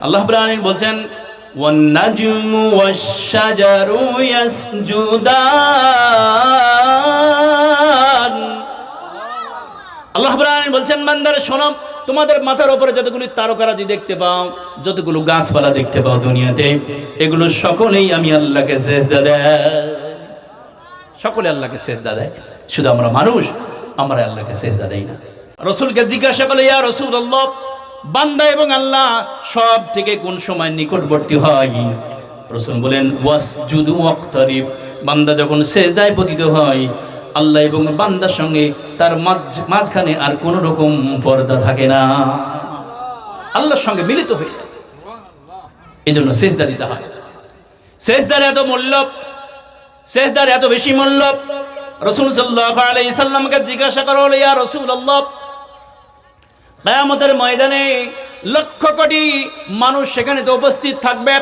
আল্লাহ Brahim বলছেন والنجم والشجر يسجدان আল্লাহ Brahim বলছেন বান্দার শোনো তোমাদের মাথার উপরে যতগুলি তারকারাজি দেখতে পাও যতগুলো গাছপালা দেখতে পাও দুনিয়াতে এগুলো সকলেই আমি আল্লাহকে সেজদা দেয় সকলে আল্লাহকে সেজদা দেয় শুধু আমরা মানুষ আমরা আল্লাহকে সেজদা দেই না রসুলকে জিজ্ঞাসা করলে ইয়া রসুল আল্লাহ বান্দা এবং আল্লাহ সব থেকে কোন সময় নিকটবর্তী হয়? রসুল বলেন ওয়াস জুদু অক্তরিব বান্দা যখন সেজদায় পতিত হয়, আল্লাহ এবং বান্দার সঙ্গে তার মাঝ- মাঝখানে আর কোন রকম পর্দা থাকে না। আল্লাহর সঙ্গে মিলিত হয়ে। এই জন্য সেজদা দিতে হয়। সেজদার এত মূল্য শেষদার এত বেশি মূল্য। রসুল সাল্লাহ সাল্লামকে জিজ্ঞাসা করো, ইয়া রসুল আল্লাহ কেয়ামতের ময়দানে লক্ষ কোটি মানুষ সেখানে তো উপস্থিত থাকবে।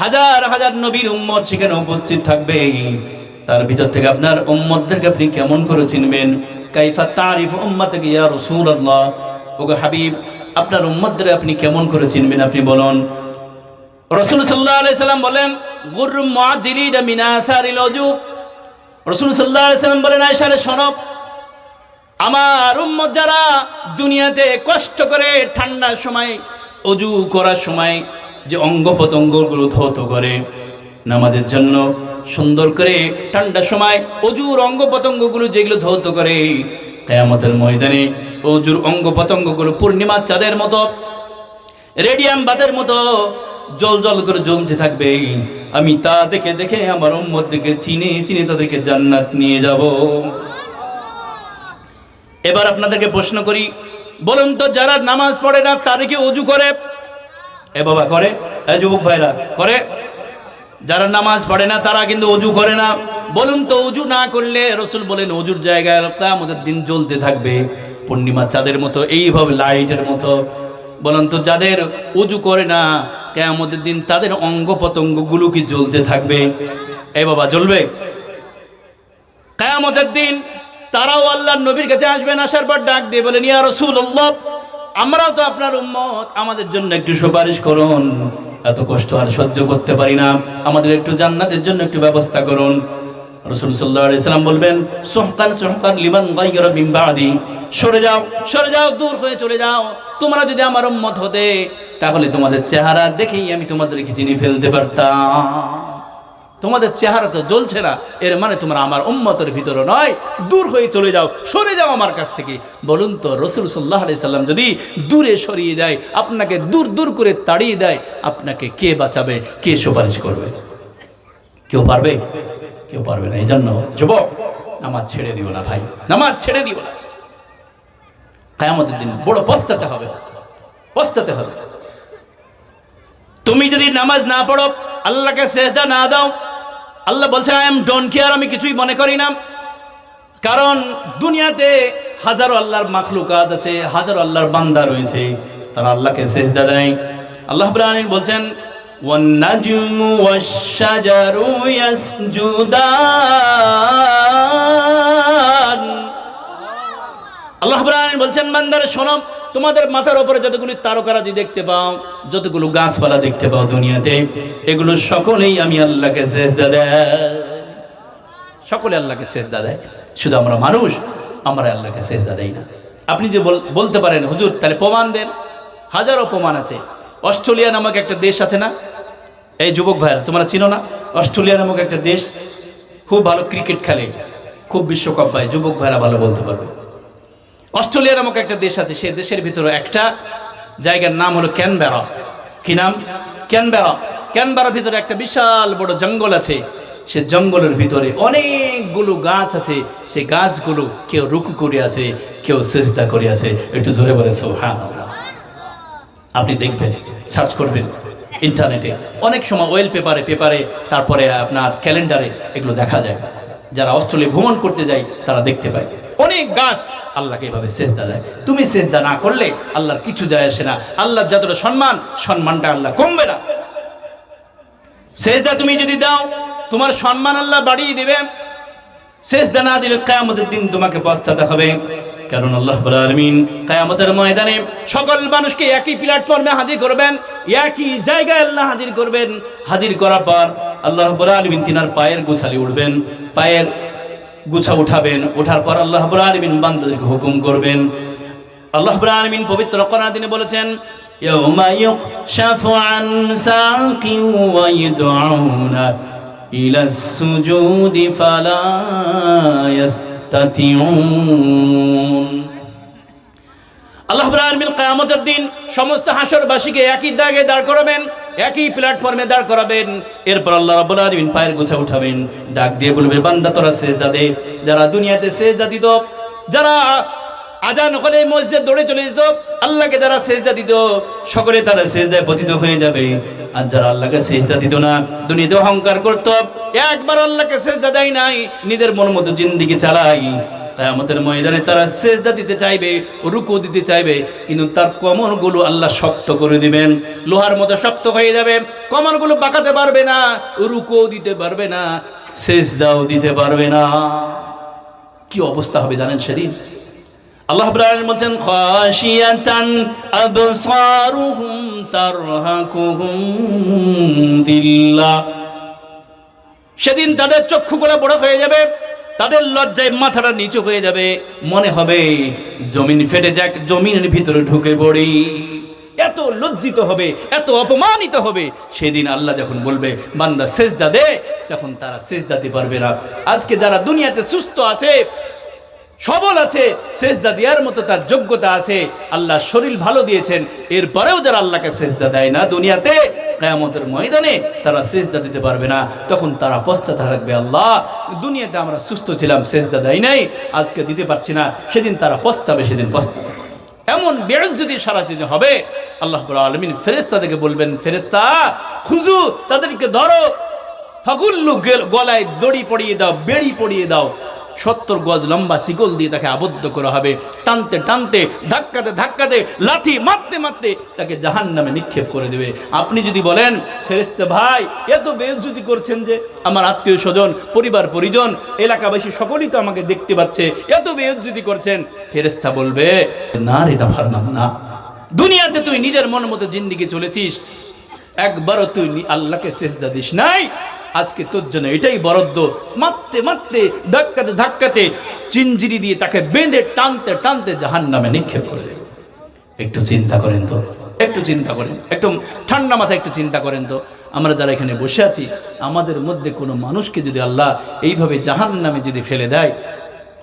হাজার হাজার নবীর উম্মত সেখানে উপস্থিত থাকবে। তার ভিতর থেকে আপনার উম্মতদেরকে আপনি কেমন করে চিনবেন? কাইফা তারিফ উম্মাতকে ইয়া রসুল আল্লাহ ওগো হাবিব, আপনার উম্মতদের আপনি কেমন করে চিনবেন আপনি বলুন। রসুল সাল্লাহ সাল্লাম বলেন গুর মুআজিরিন মিন আসারিল ওযু রসুল সাল্লাহ সাল্লাম বলেন আয়েশারে শোনো। আমার উম্মত যারা দুনিয়াতে কষ্ট করে ঠান্ডার সময়, অজু করার সময় যে অঙ্গ প্রত্যঙ্গগুলো ধৌত করে, নামাজের জন্য সুন্দর করে ঠান্ডার সময় অজুর অঙ্গ প্রত্যঙ্গগুলো যেগুলো ধৌত করে, কেয়ামতের ময়দানে অজুর অঙ্গ প্রত্যঙ্গগুলো পূর্ণিমার চাঁদের মতো, রেডিয়াম বাতের মতো জল জল করে জ্বলতে থাকবে। আমি তা দেখে দেখে আমার উম্মত দিকে চিনে চিনে তাদেরকে জান্নাত নিয়ে যাব। এবার আপনাদেরকে প্রশ্ন করি, বলুন তো যারা নামাজ পড়ে না, তারা কি অজু করে? এ বাবা, করে? যুবক ভাইরা, করে? যারা নামাজ পড়ে না, তারা কিন্তু অজু করে না। বলুন তো অজু না করলে রসুল বলেন অজুর জায়গায় আমাদের দিন জ্বলতে থাকবে। পূর্ণিমা চাঁদের মতো, এইভাবে লাইটের মতো। বলুন তো, যাদের অজু করে না, কেয়ামতের দিন তাদের অঙ্গ প্রত্যঙ্গগুলো কি জ্বলতে থাকবে? এ বাবা, জ্বলবে? কেয়ামতের দিন তারাও আল্লাহর নবীর কাছে আসবেন, আসার পর ডাক দিয়ে বলেন, ইয়া রাসূলুল্লাহ, আমরাও তো আপনার উম্মত, আমাদের জন্য একটু সুপারিশ করুন। এত কষ্ট আর সহ্য করতে পারি না। আমাদের একটু জান্নাতের জন্য একটু ব্যবস্থা করুন। রসুল সাল্লাহ সাল্লাম বলবেন সোহকান সোহকান লিমান গাইয়রা মিন বাদি, সরে যাও সরে যাও, দূর হয়ে চলে যাও। তোমরা যদি আমার উম্মত হতে, তাহলে তোমাদের চেহারা দেখেই আমি তোমাদেরকে চিনি ফেলতে পারতাম। তোমাদের চেহারা তো জ্বলছে না। এর মানে তোমরা আমার উম্মতের ভিতরে নয়। দূর হয়ে চলে যাও, সরে যাও আমার কাছ থেকে। বলুন তো, রসুল সাল্লাহ আলি সাল্লাম যদি দূরে সরিয়ে দেয়, আপনাকে দূর দূর করে তাড়িয়ে দেয়, আপনাকে কে বাঁচাবে, কে সুপারিশ করবে? কেউ পারবে? কেউ পারবে না। এই জন্য যুবক, নামাজ ছেড়ে দিও না ভাই। নামাজ ছেড়ে দিও না। কায়ামতের দিন বড় পস্তাতে হবে। পস্তাতে হবে। তুমি যদি নামাজ না পড়ো, আল্লাহকে সেজদা না দাও আল্লাহ বলছে আই এম ডোন্ট কেয়ার আমি কিছুই মনে করি না কারণ দুনিয়াতে হাজারো আল্লাহর মাখলুকাত আছে হাজারো আল্লাহর বান্দা রয়েছে তারা আল্লাহকে সেজদা দেয় আল্লাহ ইব্রাহিম বলছেন والنجم والشجر يسجدان আল্লাহ ইব্রাহিম বলছেন বান্দারে শোনো তোমাদের মাথার উপরে যতগুলি তারকারাজি দেখতে পাও, যতগুলো গাছপালা দেখতে পাও দুনিয়াতে, এগুলো সকলেই আমি আল্লাহকে সেজদা দেয় সকলে আল্লাহকে সেজদা দেয়। শুধু আমরা মানুষ, আমরা আল্লাহকে সেজদা দেই না। আপনি যে বল- বলতে পারেন, হুজুর, তাহলে প্রমাণ দেন। হাজারো প্রমাণ আছে। অস্ট্রেলিয়া নামক একটা দেশ আছে না? এই যুবক ভাইরা তোমরা চিনো না? অস্ট্রেলিয়া নামক একটা দেশ খুব ভালো ক্রিকেট খেলে, খুব বিশ্বকাপ পায়। যুবক ভাইরা ভালো বলতে পারবে। অস্ট্রেলিয়া নামক একটা দেশ আছে, সেই দেশের ভিতরে একটা জায়গার নাম হলো ক্যানবেরা। কি নাম? ক্যানবেরা। ক্যানবেরার ভিতরে একটা বিশাল বড় জঙ্গল আছে, সে জঙ্গলের ভিতরে অনেকগুলো গাছ আছে, সেই গাছগুলো কেউ রুকু করে আছে, কেউ চেষ্টা করে আছে। একটু জোরে বলে হ্যাঁ আপনি দেখবেন, সার্চ করবেন ইন্টারনেটে। অনেক সময় ওয়েল পেপারে পেপারে তারপরে আপনার ক্যালেন্ডারে এগুলো দেখা যায়। যারা অস্ট্রেলিয়া ভ্রমণ করতে যায়, তারা দেখতে পায়। অনেক গাছ আল্লাহকে এভাবে সেজদা দেয়। তুমি সেজদা না করলে আল্লাহর কিছু যায় আসে না। আল্লাহর যতটা সম্মান, সম্মানটা আল্লাহ কমবে না। সেজদা তুমি যদি দাও, তোমার সম্মান আল্লাহ বাড়িয়ে দিবে। সেজদা না দিলে কেয়ামতের দিন তোমাকে পস্তাতে হবে। কারণ আল্লাহ আলামিন কিয়ামতের ময়দানে সকল মানুষকে একই প্ল্যাটফর্মে হাজির করবেন, একই জায়গায় আল্লাহ হাজির করবেন। হাজির করার পর আল্লাহ আলামিন তিনার পায়ের গোছালি উঠবেন। পায়ের গুছা উঠাবেন ওঠার পর আল্লাহ রাব্বুল আলামিন বান্দাদেরকে হুকুম করবেন আল্লাহ রাব্বুল আলামিন পবিত্র কোরআন দিনে বলেছেন يوم يكشف عن ساق ويدعون إلى السجود فلا يستطيعون আল্লাহ আলমিন কায়ামতের দিন সমস্ত হাসরবাসীকে একই দাগে দাঁড় করাবেন একই প্ল্যাটফর্মে দাঁড় করাবেন। এরপর আল্লাহ রাব্বুল আলামিন পায়ের গোছা উঠাবেন। ডাক দিয়ে বলবে, বান্দা, তোরা সেজদা দে যারা দুনিয়াতে সেজদা দিত, যারা আজান হলে মসজিদে দৌড়ে চলে যেত, আল্লাহকে যারা সেজদা দিত, সকলে তারা সেজদায় পতিত হয়ে যাবে। আর যারা আল্লাহকে সেজদা দিত না, দুনিয়াতে অহংকার করত একবার আল্লাহকে সেজদা দেয় নাই, নিজের মন মতো জিন্দিগি চালাই। আমাদের ময়দানে তারা সেজদা দিতে চাইবে, রুকু দিতে চাইবে, কিন্তু তার কমরগুলো আল্লাহ শক্ত করে দিবেন। লোহার মতো শক্ত হয়ে যাবে কমরগুলো বাঁকাতে পারবে না রুকু দিতে পারবে না, সেজদাও দিতে পারবে না। কি অবস্থা হবে জানেন সেদিন? আল্লাহ ইব্রাহিম বলছেন, খাশিয়াতান আবসারুহুম তারহাকুহুম দিল্লাহ সেদিন তাদের চক্ষুগুলো বড় হয়ে যাবে তাদের লজ্জায় মাথাটা নিচু হয়ে যাবে। মনে হবে, জমিন ফেটে যাক, জমিনের ভিতরে ঢুকে পড়ি। এত লজ্জিত হবে, এত অপমানিত হবে। সেদিন আল্লাহ যখন বলবে, বান্দা সেজদা দে, তখন তারা সেজদা দিতে পারবে না। আজকে যারা দুনিয়াতে সুস্থ আছে সবল আছে, সেজদা দেওয়ার মতো তার যোগ্যতা আছে। আল্লাহ শরীর ভালো দিয়েছেন, এরপরেও যারা আল্লাহকে সেজদা দেয় না দুনিয়াতে, কেয়ামতের ময়দানে তারা সেজদা দিতে পারবে না। তখন তারা পশ্চাতে থাকবে, আল্লাহ, দুনিয়াতে আমরা সুস্থ ছিলাম, সেজদা দেয় নাই, আজকে দিতে পারছি না। সেদিন তারা পস্তাবে, সেদিন পস্তাবে। এমন বেরজ্জতি সারা দিনে হবে। আল্লাহ আলমিন ফেরেস্তা থেকে বলবেন ফেরেস্তা খুঁজু, তাদেরকে ধরো। ফাগুল্লু গেল- গলায় দড়ি পড়িয়ে দাও, বেড়ি পড়িয়ে দাও। সত্তর গজ লম্বা শিকল দিয়ে তাকে আবদ্ধ করা হবে। টানতে টানতে, ধাক্কাতে ধাক্কাতে, লাথি মারতে মারতে তাকে জাহান নামে নিক্ষেপ করে দেবে। আপনি যদি বলেন ফেরেস্তে ভাই, এত বেজ্জুতি করছেন যে আমার আত্মীয় স্বজন, পরিবার, পরিজন, এলাকাবাসী সকলেই তো আমাকে দেখতে পাচ্ছে, এত বেজ্জুতি করছেন। ফেরেস্তা বলবে, না রে না ফারমান না দুনিয়াতে তুই নিজের মন মতো জিন্দিগি চলেছিস, একবারও তুই আল্লাহকে সেজদা দিস নাই। আজকে তোর জন্য এটাই বরাদ্দ। মারতে মারতে, ধাক্কাতে ধাক্কাতে চিঞ্জিরি দিয়ে তাকে বেঁধে টানতে টানতে জাহান নামে নিক্ষেপ করে দেবে একটু চিন্তা করেন তো, একটু চিন্তা করেন। একটু ঠান্ডা মাথায় একটু চিন্তা করেন তো। আমরা যারা এখানে বসে আছি, আমাদের মধ্যে কোনো মানুষকে যদি আল্লাহ এইভাবে জাহান নামে যদি ফেলে দেয়,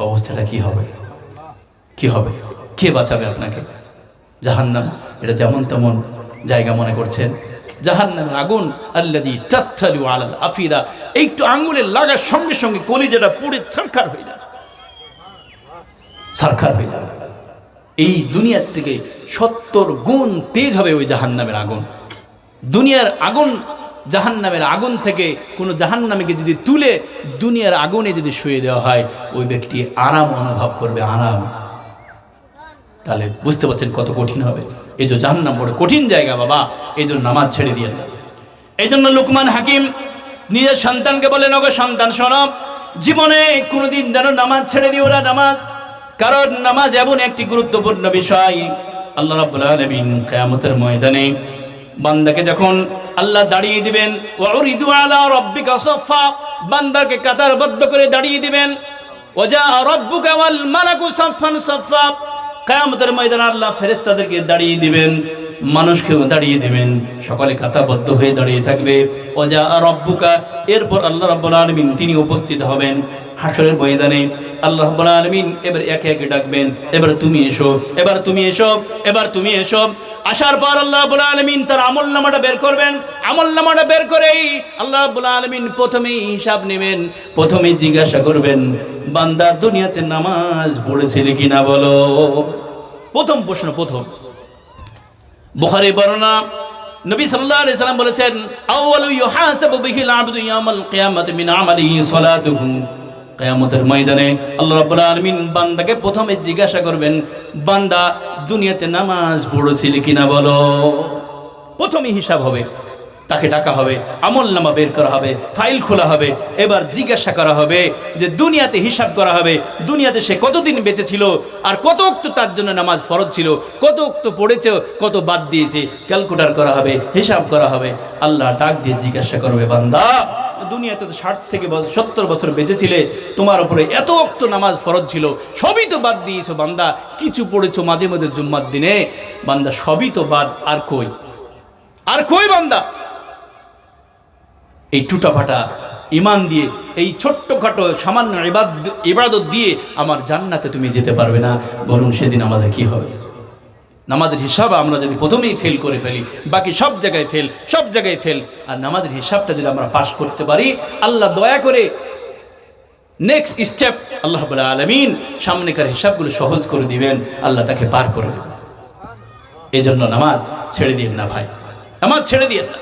অবস্থাটা কি হবে? কি হবে? কে বাঁচাবে আপনাকে? জাহান্নাম, এটা যেমন তেমন জায়গা মনে করছেন। জাহান্নামের আগুন আল্লাদি তাত্তালু আলাল আফিদা। একটু আঙ্গুলে লাগার সঙ্গে সঙ্গে কলিজাটা পুড়ে ছারখার হয়ে যাবে ছারখার হয়ে যাবে এই দুনিয়ার থেকে সত্তর গুণ তেজ হবে ওই জাহান্নামের আগুন। দুনিয়ার আগুন, জাহান্নামের আগুন থেকে কোনো জাহান্নামীকে যদি তুলে দুনিয়ার আগুনে যদি শুয়ে দেওয়া হয়, ওই ব্যক্তি আরাম অনুভব করবে, আরাম। তাহলে বুঝতে পারছেন কত কঠিন হবে। এই যে জাহান্নাম বড় কঠিন জায়গা বাবা, এই জন্য নামাজ ছেড়ে দিয়ে না। এই জন্য লুকমান হাকিম নিজের সন্তানকে বলেন, ওগো সন্তান শোনব জীবনে কোনোদিন যেন নামাজ ছেড়ে দিও না নামাজ। কারণ নামাজ এমন একটি গুরুত্বপূর্ণ বিষয়। আল্লাহ রাব্বুল আলামিন কিয়ামতের ময়দানে বান্দাকে যখন আল্লাহ দাঁড়িয়ে দিবেন, ওয়াউরিদু আলা রাব্বিকা সাফা বান্দাকে কাতারবদ্ধ করে দাঁড়িয়ে দিবেন ওজা রব্বুকা ওয়াল মালাকু সাফান সাফা কিয়ামতের ময়দান আল্লাহ ফেরেস্তাদেরকে দাঁড়িয়ে দিবেন, মানুষকেও দাঁড়িয়ে দিবেন। সকলে কাতাবদ্ধ হয়ে দাঁড়িয়ে থাকবে। ওজা রব্বুকা, এরপর আল্লাহ রব্বুল আলমিন তিনি উপস্থিত হবেন। হাসরের ময়দানে আল্লাহ আলামিন এবার একে একে ডাকবেন, এবার তুমি এসো, এবার তুমি এসো, এবার তুমি এসো। আসার পর আল্লাহ আলামিন তার আমল নামাটা বের করবেন। আমল নামাটা বের করেই আল্লাহ আলামিন প্রথমেই হিসাব নেবেন, প্রথমেই জিজ্ঞাসা করবেন, বান্দা, দুনিয়াতে নামাজ পড়েছিলে কিনা বলো? প্রথম প্রশ্ন, প্রথম। বুখারী বর্ণনা, নবী সাল্লাল্লাহু আলাইহি সাল্লাম বলেছেন, আউয়ালু ইউহাসাবু বিহিল আবদু ইয়ামাল কিয়ামাতি মিন আমালিহি সালাতুহু। কিয়ামতের ময়দানে আল্লাহ রাব্বুল আলামিন বান্দাকে প্রথমে জিজ্ঞাসা করবেন, বান্দা, দুনিয়াতে নামাজ পড়েছিলি কিনা বলো? প্রথমে হিসাব হবে, তাকে ডাকা হবে, আমল নামা বের করা হবে, ফাইল খোলা হবে, এবার জিজ্ঞাসা করা হবে যে দুনিয়াতে হিসাব করা হবে, দুনিয়াতে সে কতদিন বেঁচে ছিল, আর কত অক্ত তার জন্য নামাজ ফরজ ছিল, কত অক্ত পড়েছে, কত বাদ দিয়েছে, ক্যালকুলেটার করা হবে, হিসাব করা হবে, আল্লাহ ডাক দিয়ে জিজ্ঞাসা করবে, বান্দা দুনিয়াতে তো ষাট থেকে সত্তর বছর বেঁচেছিলে, তোমার উপরে এত অক্ত নামাজ ফরজ ছিল, সবই তো বাদ দিয়েছ বান্দা। কিছু পড়েছো মাঝে মাঝে জুম্মার দিনে, বান্দা সবই তো বাদ, আর কই? আর কই বান্দা? এই টুটাফাটা ইমান দিয়ে, এই ছোট্টখাটো সামান্য ইবাদ- ইবাদত দিয়ে আমার জান্নাতে তুমি যেতে পারবে না। বলুন সেদিন আমাদের কি হবে? নামাজের হিসাব আমরা যদি প্রথমেই ফেল করে ফেলি, বাকি সব জায়গায় ফেল সব জায়গায় ফেল আর নামাজের হিসাবটা যদি আমরা পাশ করতে পারি, আল্লাহ দয়া করে নেক্সট স্টেপ আল্লাহ আলমিন সামনেকার হিসাবগুলো সহজ করে দিবেন, আল্লাহ তাকে পার করে দেবেন। এই জন্য নামাজ ছেড়ে দিন না ভাই। নামাজ ছেড়ে দিন না।